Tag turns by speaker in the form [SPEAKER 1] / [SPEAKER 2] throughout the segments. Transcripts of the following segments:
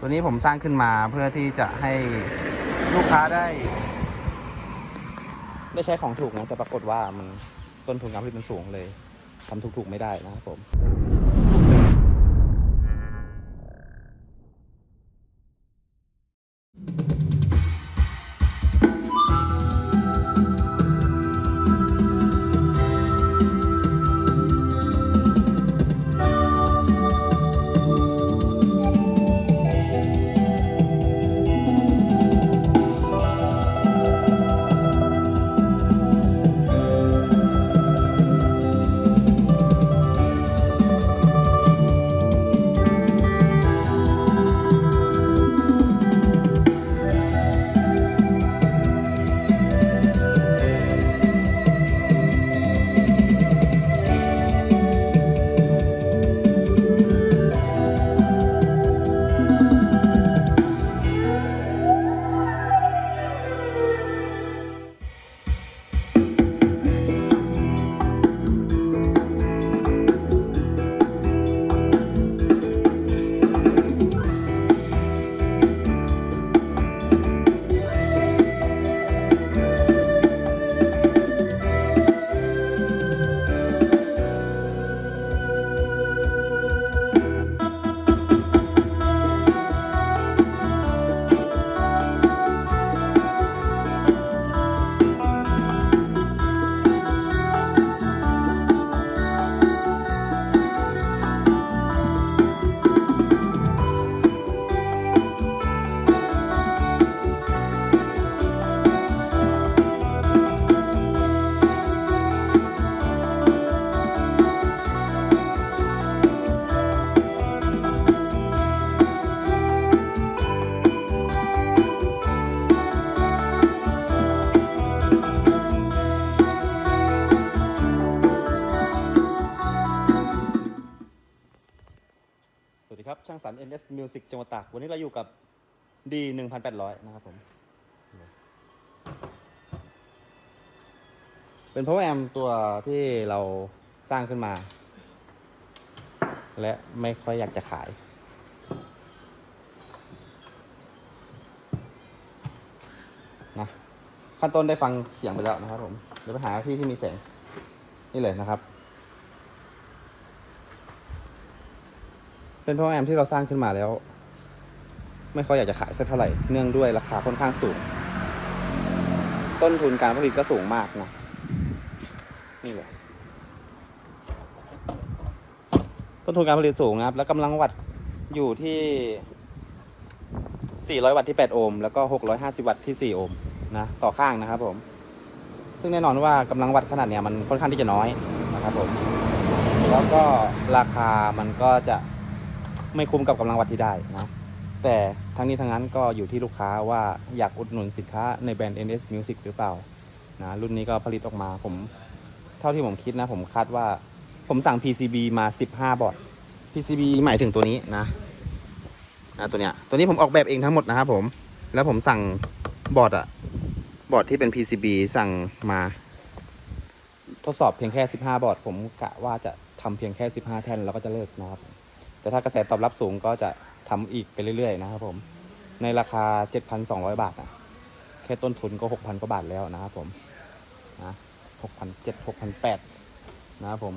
[SPEAKER 1] ตัวนี้ผมสร้างขึ้นมาเพื่อที่จะให้ลูกค้าได้ได้ใช้ของถูกนะ แต่ปรากฏว่ามันต้นทุนการผลิตมันสูงเลยทำถูกๆไม่ได้นะครับผม ช่างสรร NS Music จังหวัดตาก วันนี้เราอยู่กับ D 1800 นะครับผม เป็น power amp ตัวที่เราสร้างขึ้นมา และไม่ค่อยอยากจะขาย นะ ขั้นต้นได้ฟังเสียงไปแล้วนะครับผม เดี๋ยวไปหาที่ที่มีเสียงนี่เลยนะครับ เป็นพราะแอมที่เราสร้างขึ้นมาแล้ว ไม่ค่อยอยากจะขายสักเท่าไหร่เนื่องด้วยราคาค่อนข้างสูง ต้นทุนการผลิตก็สูงมากนะนี่เลยต้นทุนการผลิตสูงนะครับ แล้วกำลังวัตต์อยู่ที่ 400 วัตต์ที่ 8 โอห์มแล้วก็ 650 วัตต์ที่ 4 โอห์มนะต่อข้างนะครับผม ซึ่งแน่นอนว่ากำลังวัตต์ขนาดเนี้ยมันค่อนข้างที่จะน้อยนะครับผม แล้วก็ราคามันก็จะ ไม่คุ้มกับกำลังวัตที่ได้นะ แต่ทั้งนี้ทั้งนั้นก็อยู่ที่ลูกค้าว่าอยากอุดหนุนสินค้าในแบรนด์ NS Music หรือเปล่านะรุ่นนี้ก็ผลิตออกมาผม เท่าที่ผมคิดนะ ผมคาดว่าผมสั่ง PCB มา 15 บอร์ด PCB หมายถึงตัวนี้นะนะตัวเนี้ยตัวนี้ผมออกแบบเองทั้งหมดนะครับผม แล้วผมสั่งบอร์ดอะบอร์ดที่เป็น PCB สั่งมา ทดสอบเพียงแค่ 15 บอร์ด ผมกะว่าจะทำเพียงแค่ 15 แท่นแล้วก็จะเลิกนะครับ แต่ถ้ากระแสตอบรับสูงก็จะทำอีกไปเรื่อยๆนะครับผม ในราคา 7,200 บาทนะแค่ต้นทุนก็ 6,000กว่าบาทแล้วนะครับผมนะ6,700 6,800นะครับผม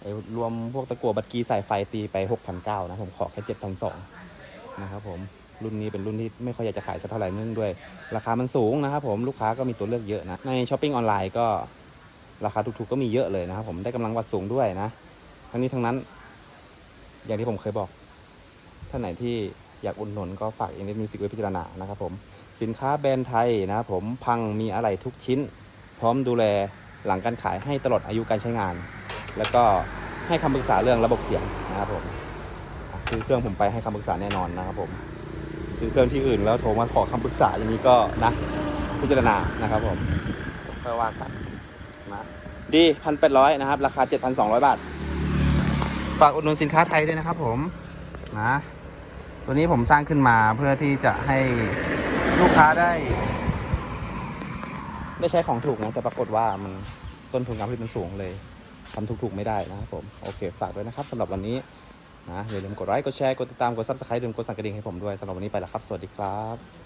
[SPEAKER 1] ไอ้รวมพวกตะกั่วบัตรกีสายไฟตีไป6,900นะผมขอแค่7,200นะครับผมรุ่นนี้เป็นรุ่นที่ไม่ค่อยอยากจะขายสักเท่าไหร่เนื่องด้วย ราคามันสูงนะครับผมลูกค้าก็มีตัวเลือกเยอะนะ ในช้อปปิ้งออนไลน์ก็ราคาถูกๆก็มีเยอะเลยนะครับผมได้กำลังวัดสูงด้วยนะ ทั้งนี้ทั้งนั้น อย่างที่ผมเคยบอก ท่านไหนที่อยากอุดหนุนก็ฝากเอ็นเอ็มิวสิกไว้พิจารณานะครับผม สินค้าแบรนด์ไทยนะครับผมพังมีอะไรทุกชิ้น พร้อมดูแลหลังการขายให้ตลอดอายุการใช้งาน แล้วก็ให้คำปรึกษาเรื่องระบบเสียงนะครับผม ซื้อเครื่องผมไปให้คำปรึกษาแน่นอนนะครับผม ซื้อเครื่องที่อื่นแล้วโทรมาขอคำปรึกษาอย่างนี้ก็นะพิจารณานะครับผมเพื่อว่ากันนะดีพันแปดร้อยนะครับ ราคาเจ็ดพันสองร้อยบาท ฝากอุดหนุนสินค้าไทยด้วยนะครับผมนะตัวนี้ผมสร้างขึ้นมาเพื่อที่จะให้ลูกค้าได้ ได้ใช้ของถูกนะแต่ปรากฏว่ามันต้นทุนการผลิตมันสูงเลยทำถูกๆไม่ได้นะครับผมโอเคฝากด้วยนะครับสำหรับวันนี้นะอย่าลืมกดไลค์กดแชร์กดติดตามกดซับสไครต์ลืมกดสั่นกระดิ่งให้ผมด้วยสำหรับวันนี้ไปแล้วครับ สวัสดีครับ